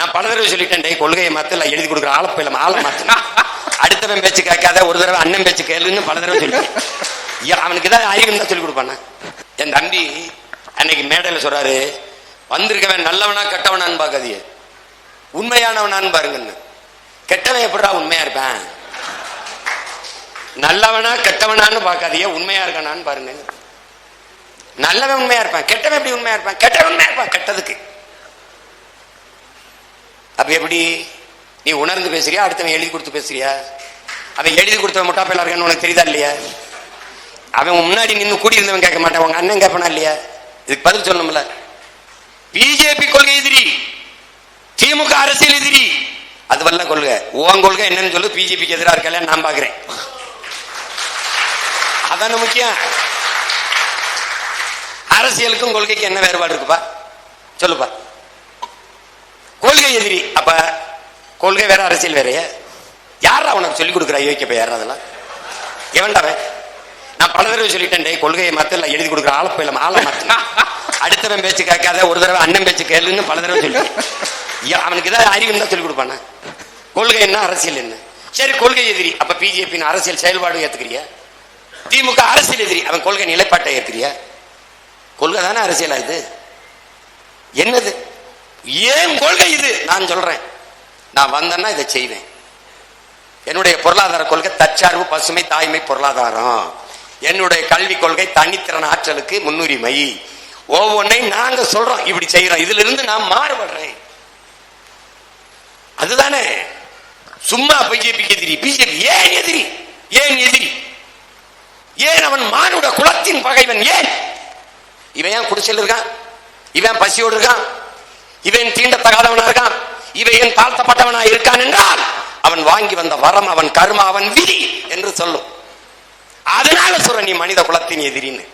நான் பல தடவை சொல்லிட்டேன் டேய் கொள்கையை மாத்த இல்ல எழுதி கொடுக்குற ஆளப்பையில ஆளை மாத்து அடுத்தவன் பேச்சு கேட்காத ஒரு தடவை அண்ணன் பேச்சு கேளுன்னு பல தடவை சொல்லிட்டேன். அவனுக்கு தான் அறிவு தான் சொல்லி கொடுப்பானே? என் தம்பி அன்னைக்கு மேடையில சொல்றாரு வந்திருக்கவன் நல்லவனா கெட்டவனான்னு பார்க்காதீங்க. உண்மையானவனான்னு பாருங்கன்னு. கெட்டவன் எப்படிடா உண்மையா இருப்பேன்? நல்லவனா கெட்டவனான்னு பார்க்காதீங்க உண்மையா இருக்கானான்னு பாருங்க நல்லவன் உண்மையா இருப்பான். கெட்டவன் எப்படி உண்மையா இருப்பான்? கெட்டவன் உண்மையா இருப்பான் கெட்டதுக்கு. அப்ப எப்படி? நீ உணர்ந்து பேசுறியா? அடுத்தவன் எழுதி கொடுத்து பேசுறியா? அவன் எழுதி கொடுத்தவன் முட்டா பையலா உனக்கு தெரியுதா இல்லையா? அவன் முன்னாடி நின்று கூடியிருந்தவன் கேட்க மாட்டான். உங்க அண்ணன் கேட்பானா இல்லையா? இதுக்கு பதில் சொல்லணும்ல. பிஜேபி கொள்கை எதிரி திமுக அரசியல் எதிரி. அது வல்ல கொள்கை. உன் கொள்கை என்னன்னு சொல்லு. பிஜேபிக்கு எதிராக இருக்கல நான் பாக்குறேன் அதான முக்கியம். அரசியலுக்கும் கொள்கைக்கு என்ன வேறுபாடு இருக்குப்பா? சொல்லுப்பா. கொள்கை எதிரி. அப்ப கொள்கை வேற அரசியல் வேறைய? யார் அவனுக்கு சொல்லிக் கொடுக்குறா யோக்கியப்ப யாரா அதெல்லாம்? எவன்டாவே நான் பல தடவை சொல்லிட்டேன் டேய் கொள்கையை மாத்த இல்ல எழுதி கொடுக்குற ஆளப்பையில ஆளை மாத்து. அடுத்தவன் பேச்சு கேட்காத ஒரு தடவை அண்ணன் பேச்சு கேளுன்னு பல தடவை சொல்லிட்டேன். அவனுக்கு ஏதாவது அறிவு தான் சொல்லிக் கொடுப்பானே? கொள்கை என்ன அரசியல் என்ன? சரி கொள்கை எதிரி. அப்ப பிஜேபி அரசியல் செயல்பாடு ஏத்துக்கிறியா? திமுக அரசியல் எதிரி. அவன் கொள்கை நிலைப்பாட்டை ஏத்துக்கிறியா? கொள்கை தானே அரசியலா இது? என்னது? ஏன் கொள்கை இது? நான் சொல்றேன். நான் வந்தேன்னா இதை செய்வேன். என்னுடைய பொருளாதார கொள்கை தற்சார்பு பசுமை தாய்மை பொருளாதாரம். என்னுடைய கல்வி கொள்கை தனித்திறன் ஆற்றலுக்கு முன்னுரிமை. ஒவ்வொன்றையும் நாங்க சொல்றோம் இப்படி செய்யறோம் இதுல இருந்து நான் மாறுபடுறேன். அதுதானே? சும்மா பிஜேபிக்கு எதிரி பிஜேபி ஏன் எதிரி? ஏன் எதிரி? ஏன் அவன் மானுட குலத்தின் பகைவன்? ஏன்? இவன் ஏன் குடிச்சல் இருக்கான்? இவன் பசியோடு இருக்கான்? இவன் தீண்டத்தகாதவனா இருக்கான். இவன் தாழ்த்தப்பட்டவனா இருக்கான் என்றால் அவன் வாங்கி வந்த வரம் அவன் கருமா அவன் விதி என்று சொல்லும். அதனால சொல்ற நீ மனித குலத்தின் எதிரின்னு.